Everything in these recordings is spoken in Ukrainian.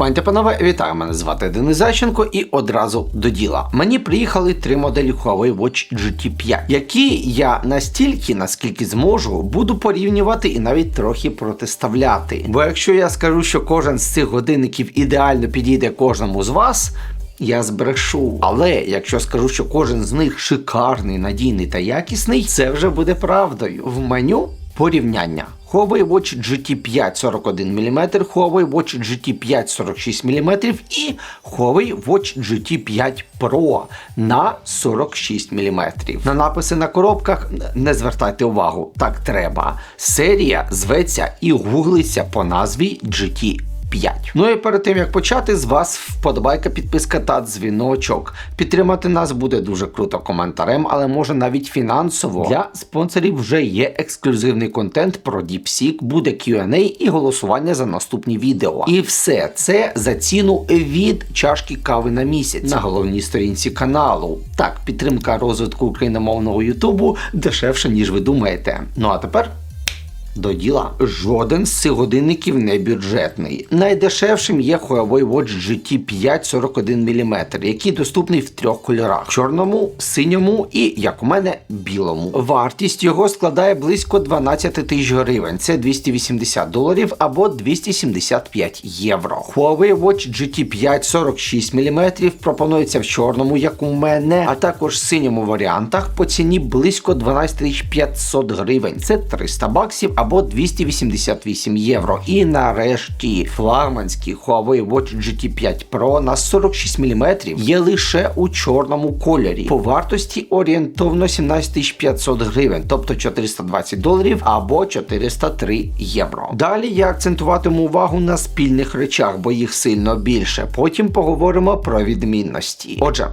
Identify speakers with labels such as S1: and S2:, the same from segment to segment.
S1: Пані панове, вітаю, мене звати Денис Зайченко і одразу до діла. Мені приїхали три моделі Huawei Watch GT5, які я настільки, наскільки зможу, буду порівнювати і навіть трохи протиставляти. Бо якщо я скажу, що кожен з цих годинників ідеально підійде кожному з вас. Я збрешу, але якщо скажу, що кожен з них шикарний, надійний та якісний, це вже буде правдою. В меню порівняння. Huawei Watch GT5 41 мм, Huawei Watch GT5 46 мм і Huawei Watch GT5 Pro на 46 мм. На написи на коробках не звертайте увагу, так треба. Серія зветься і гуглиться по назві GT 5. Ну і перед тим як почати, з вас вподобайка, підписка та дзвіночок. Підтримати нас буде дуже круто коментарем, але може навіть фінансово. Для спонсорів вже є ексклюзивний контент про DeepSeek, буде Q&A і голосування за наступні відео. І все це за ціну від чашки кави на місяць на головній сторінці каналу. Так, підтримка розвитку україномовного Ютубу дешевше, ніж ви думаєте. Ну а тепер. До діла, жоден з цих годинників не бюджетний. Найдешевшим є Huawei Watch GT5 41 мм, який доступний в трьох кольорах: чорному, синьому і, як у мене, білому. Вартість його складає близько 12 тисяч гривень. Це 280 доларів або 275 євро. Huawei Watch GT5 46 мм пропонується в чорному, як у мене, а також синьому варіантах по ціні близько 12 500 гривень. Це 300 баксів або 288 євро. І нарешті флагманський Huawei Watch GT5 Pro на 46 мм є лише у чорному кольорі. По вартості орієнтовно 17 500 гривень, тобто 420 доларів або 403 євро. Далі я акцентуватиму увагу на спільних речах, бо їх сильно більше. Потім поговоримо про відмінності. Отже,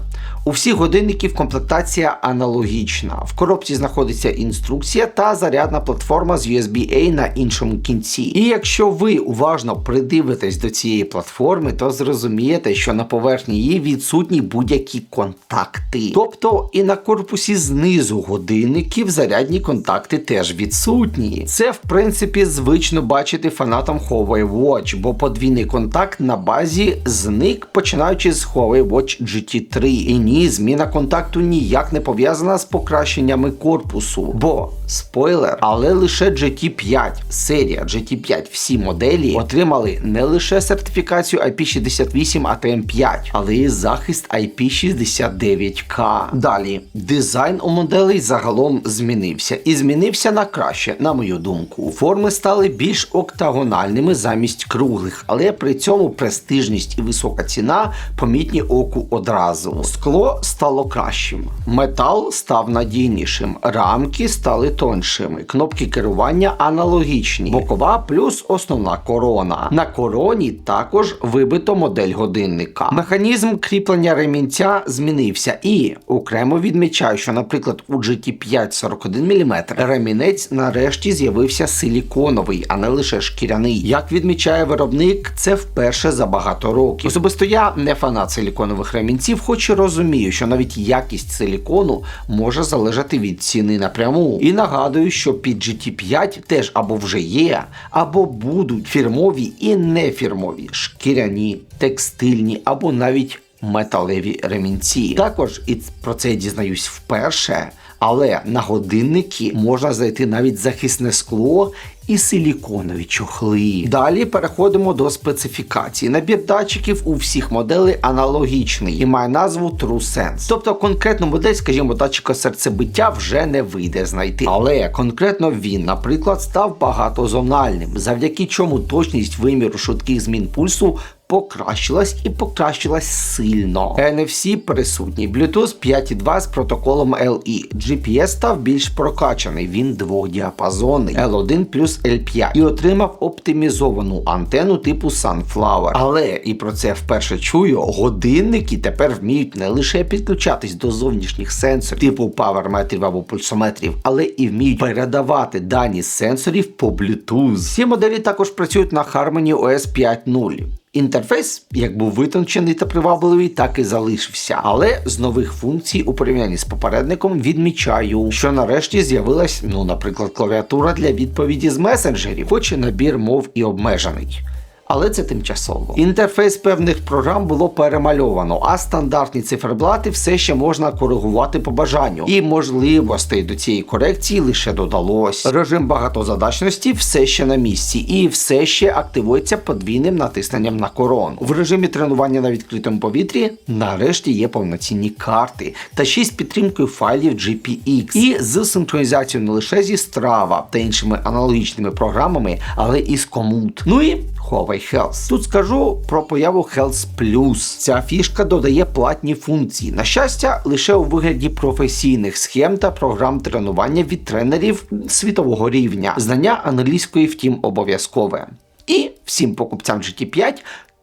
S1: у всіх годинників комплектація аналогічна. В коробці знаходиться інструкція та зарядна платформа з USB-A на іншому кінці. І якщо ви уважно придивитесь до цієї платформи, то зрозумієте, що на поверхні її відсутні будь-які контакти. Тобто і на корпусі знизу годинників зарядні контакти теж відсутні. Це в принципі звично бачити фанатам Huawei Watch, бо подвійний контакт на базі зник, починаючи з Huawei Watch GT3. І ні, зміна контакту ніяк не пов'язана з покращеннями корпусу. Бо спойлер, але лише GT5, серія GT5, всі моделі отримали не лише сертифікацію IP68 ATM5, але й захист IP69K. Далі, дизайн у моделей загалом змінився. І змінився на краще, на мою думку. Форми стали більш октагональними замість круглих, але при цьому престижність і висока ціна помітні оку одразу. Скло стало кращим, метал став надійнішим, рамки стали тоншими, кнопки керування аналогічні, бокова плюс основна корона. На короні також вибито модель годинника. Механізм кріплення ремінця змінився і окремо відмічаю, що, наприклад, у GT5 41 мм ремінець нарешті з'явився силіконовий, а не лише шкіряний. Як відмічає виробник, це вперше за багато років. Особисто я не фанат силіконових ремінців, хоч і розумію, що навіть якість силікону може залежати від ціни напряму. І нагадую, що під GT5 теж або вже є, або будуть фірмові і нефірмові, шкіряні, текстильні або навіть металеві ремінці. Також і про це я дізнаюсь вперше. Але на годинники можна знайти навіть захисне скло і силіконові чохли. Далі переходимо до специфікації. Набір датчиків у всіх моделей аналогічний і має назву TrueSense. Тобто конкретну модель, скажімо, датчика серцебиття вже не вийде знайти. Але конкретно він, наприклад, став багатозональним, завдяки чому точність виміру швидких змін пульсу покращилась і покращилась сильно. NFC присутній, Bluetooth 5.2 з протоколом LE. GPS став більш прокачаний, він двохдіапазонний L1 плюс L5 і отримав оптимізовану антенну типу Sunflower. Але і про це вперше чую, годинники тепер вміють не лише підключатись до зовнішніх сенсорів, типу паверметрів або пульсометрів, але і вміють передавати дані сенсорів по Bluetooth. Ці моделі також працюють на Harmony OS 5.0. Інтерфейс як був витончений та привабливий, так і залишився. Але з нових функцій у порівнянні з попередником відмічаю, що нарешті з'явилась, ну, наприклад, клавіатура для відповіді з месенджерів, хоч і набір мов і обмежений. Але це тимчасово. Інтерфейс певних програм було перемальовано, а стандартні циферблати все ще можна коригувати по бажанню. І можливостей до цієї корекції лише додалось. Режим багатозадачності все ще на місці і все ще активується подвійним натисненням на корон. В режимі тренування на відкритому повітрі нарешті є повноцінні карти та й підтримкою файлів GPX і з синхронізацією не лише зі Strava та іншими аналогічними програмами, але і з Komoot. Ну і Huawei Health. Тут скажу про появу Health Plus. Ця фішка додає платні функції. На щастя, лише у вигляді професійних схем та програм тренування від тренерів світового рівня. Знання англійської, втім, обов'язкове. І всім покупцям GT5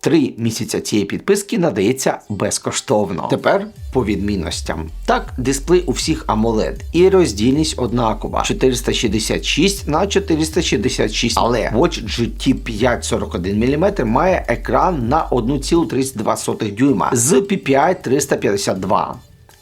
S1: Три місяця цієї підписки надається безкоштовно. Тепер по відмінностям. Так, дисплей у всіх AMOLED і роздільність однакова 466 на 466. Але Watch GT 5 41 мм має екран на 1,32 дюйма з PPI 352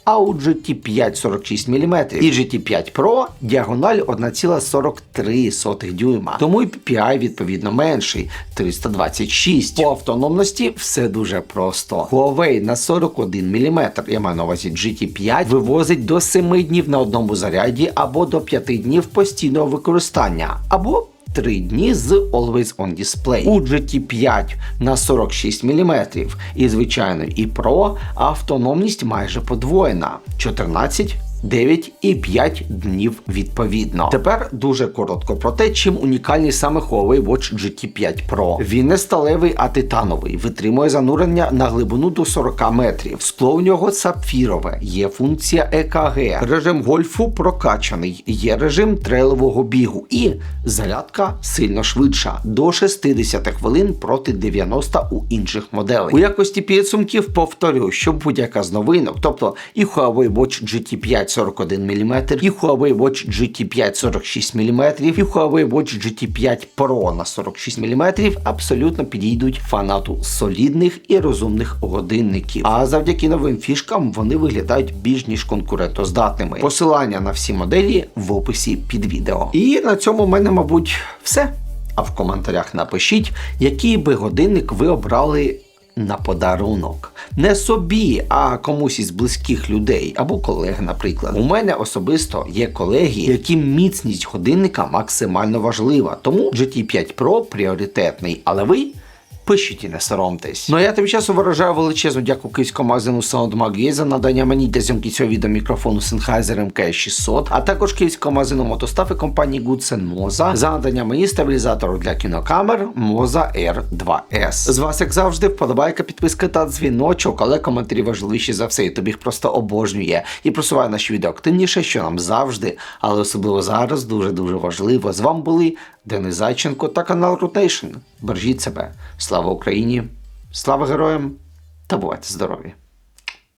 S1: у GT5 46 мм і GT5 Pro діагональ 1,43 дюйма. Тому і PPI відповідно менший 326. По автономності все дуже просто. Huawei на 41 мм, я маю на увазі GT5, вивозить до 7 днів на одному заряді або до 5 днів постійного використання, або 3 дні з Always On Display. У GT5 на 46 мм і звичайно і Pro автономність майже подвоєна 14 9 і 5 днів відповідно. Тепер дуже коротко про те, чим унікальний саме Huawei Watch GT5 Pro. Він не сталевий, а титановий, витримує занурення на глибину до 40 метрів. Скло у нього сапфірове, є функція EKG, режим гольфу прокачаний, є режим трейлового бігу і зарядка сильно швидша до 60 хвилин проти 90 у інших моделей. У якості підсумків повторю, що будь-яка з новинок, тобто і Huawei Watch GT5 41 мм, і Huawei Watch GT5 46 мм, і Huawei Watch GT5 Pro на 46 мм абсолютно підійдуть фанату солідних і розумних годинників. А завдяки новим фішкам вони виглядають більш ніж конкурентоздатними. Посилання на всі моделі в описі під відео. І на цьому в мене, мабуть, все. А в коментарях напишіть, який би годинник ви обрали на подарунок. Не собі, а комусь із близьких людей або колег, наприклад. У мене особисто є колеги, яким міцність годинника максимально важлива. Тому GT5 Pro пріоритетний, але ви. Пишіть і не соромтесь. Ну а я тим часом виражаю величезну дяку київському магазину SoundMag за надання мені для зйомки цього відео мікрофону Sennheiser MK600, а також київському магазину мотостав і компанії Goodsen Moza за надання мені стабілізатору для кінокамер Moza R2S. З вас, як завжди, вподобайка, підписка та дзвіночок, але коментарі важливіші за все, і тобі їх просто обожнює і просуває наші відео активніше, що нам завжди, але особливо зараз дуже-дуже важливо. З вами були Денис Зайченко та канал Rotation. Бережіть себе. Слава Україні! Слава героям та бувайте здорові!